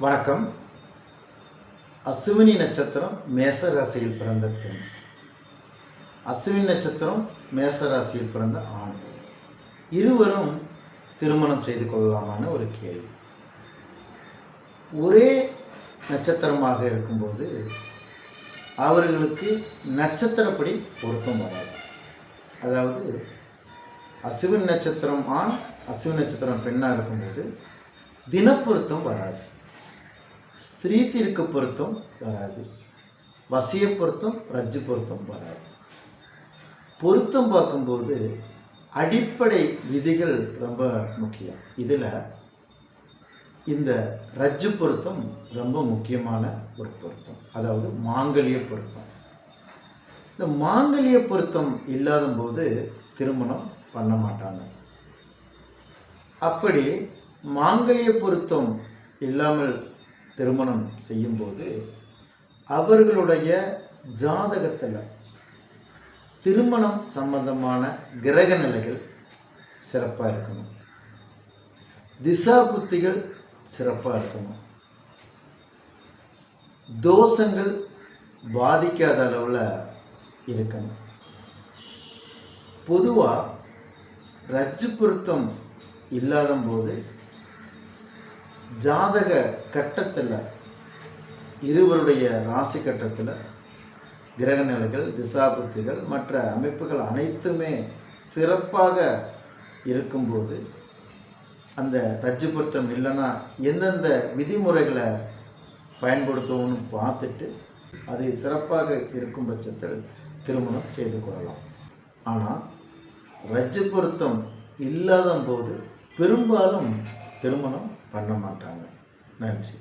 வணக்கம். அசுவினி நட்சத்திரம் மேச ராசியில் பிறந்த பெண். அசுவினி நட்சத்திரம் மேச ராசியில் பிறந்த ஆண். இருவரும் திருமணம் செய்து கொள்ளலாமான ஒரு கேள்வி. ஒரே நட்சத்திரமாக இருக்கும்போது அவர்களுக்கு நட்சத்திரப்படி பொருத்தம் வராது. அதாவது அசுவின் நட்சத்திரம் ஆண் அசுவின் நட்சத்திரம் பெண்ணாக இருக்கும்போது தினப்பொருத்தம் வராது. ஸ்திரீ தீர்க்க பொருத்தம் வராது. வசிய பொருத்தம் ரஜ்ஜு பொருத்தம் வராது. பொருத்தம் பார்க்கும்போது அடிப்படை விதிகள் ரொம்ப முக்கியம். இதில் இந்த ரஜ்ஜு பொருத்தம் ரொம்ப முக்கியமான ஒரு பொருத்தம். அதாவது மாங்கல்ய பொருத்தம். இந்த மாங்கல்ய பொருத்தம் இல்லாத போது திருமணம் பண்ண மாட்டாங்க. அப்படி மாங்கல்ய பொருத்தம் இல்லாமல் திருமணம் செய்யும்போது அவர்களுடைய ஜாதகத்தில் திருமணம் சம்பந்தமான கிரக நிலைகள் சிறப்பாக இருக்கணும். திசா புத்திகள் சிறப்பாக இருக்கணும். தோஷங்கள் பாதிக்காத அளவில் இருக்கணும். பொதுவாக ரஜ்ஜு பொருத்தம் இல்லாத போது ஜாதக கட்டத்தில் இருவருடைய ராசி கட்டத்தில் கிரக நிலைகள் திசாபுத்திகள் மற்ற அமைப்புகள் அனைத்துமே சிறப்பாக இருக்கும்போது அந்த ரஜ்ஜு பொருத்தம் இல்லைன்னா எந்தெந்த விதிமுறைகளை பயன்படுத்துவோம்னு பார்த்துட்டு அது சிறப்பாக இருக்கும் பட்சத்தில் திருமணம் செய்து கொள்ளலாம். ஆனால் ரஜ்ஜு பொருத்தம் இல்லாத போது பெரும்பாலும் திருமணம் பண்ண மாட்டாங்க. நன்றி.